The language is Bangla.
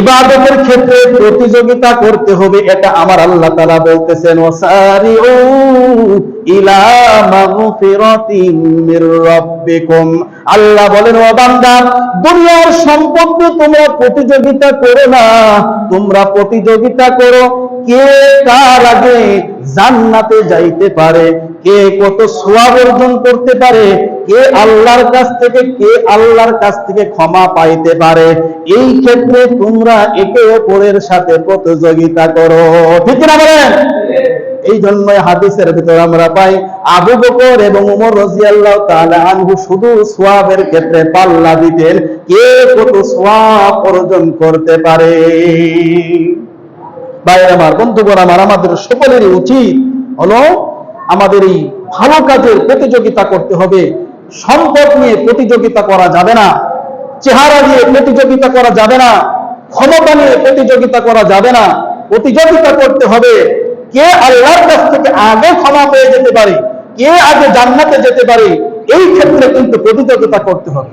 ইবাদতের ক্ষেত্রে প্রতিযোগিতা করতে হবে, এটা আমার আল্লাহ তালা বলতেছেন ও ইলা মাগফিরাতিন মির রাব্বিকুম। আল্লাহ বলেন, ও বান্দা, দুনিয়ার সম্পদ তোমরা প্রতিযোগিতা করো না, তোমরা প্রতিযোগিতা করো কে কার আগে জান্নাতে যাইতে পারে? কে কত সোয়াব অর্জন করতে পারে? কে আল্লাহর কাছ থেকে, কে আল্লাহর কাছ থেকে ক্ষমা পাইতে পারে? এই ক্ষেত্রে তোমরা একে অপরের সাথে প্রতিযোগিতা করো। ঠিক না বলেন? এই জন্য হাদিসের ভিতরে আমরা পাই, আবু বকর এবং উমর রাদিয়াল্লাহু তাআলা আনহু শুধু সোয়াবের ক্ষেত্রে পাল্লা দিতেন। কে কত সোয়াব অর্জন করতে পারে? ভাইয়ের আমার, বন্ধুগণ আমার, আমাদের সকলেরই উচিত হলো আমাদের এই ভালো কাজের প্রতিযোগিতা করতে হবে। সম্পদ নিয়ে প্রতিযোগিতা করা যাবে না, চেহারা দিয়ে প্রতিযোগিতা করা যাবে না, ক্ষমতা নিয়ে প্রতিযোগিতা করা যাবে না। প্রতিযোগিতা করতে হবে, কে আল্লাহর কাছ থেকে আগে ক্ষমা পেয়ে যেতে পারে, কে আগে জান্নাতে যেতে পারে, এই ক্ষেত্রে কিন্তু প্রতিযোগিতা করতে হবে।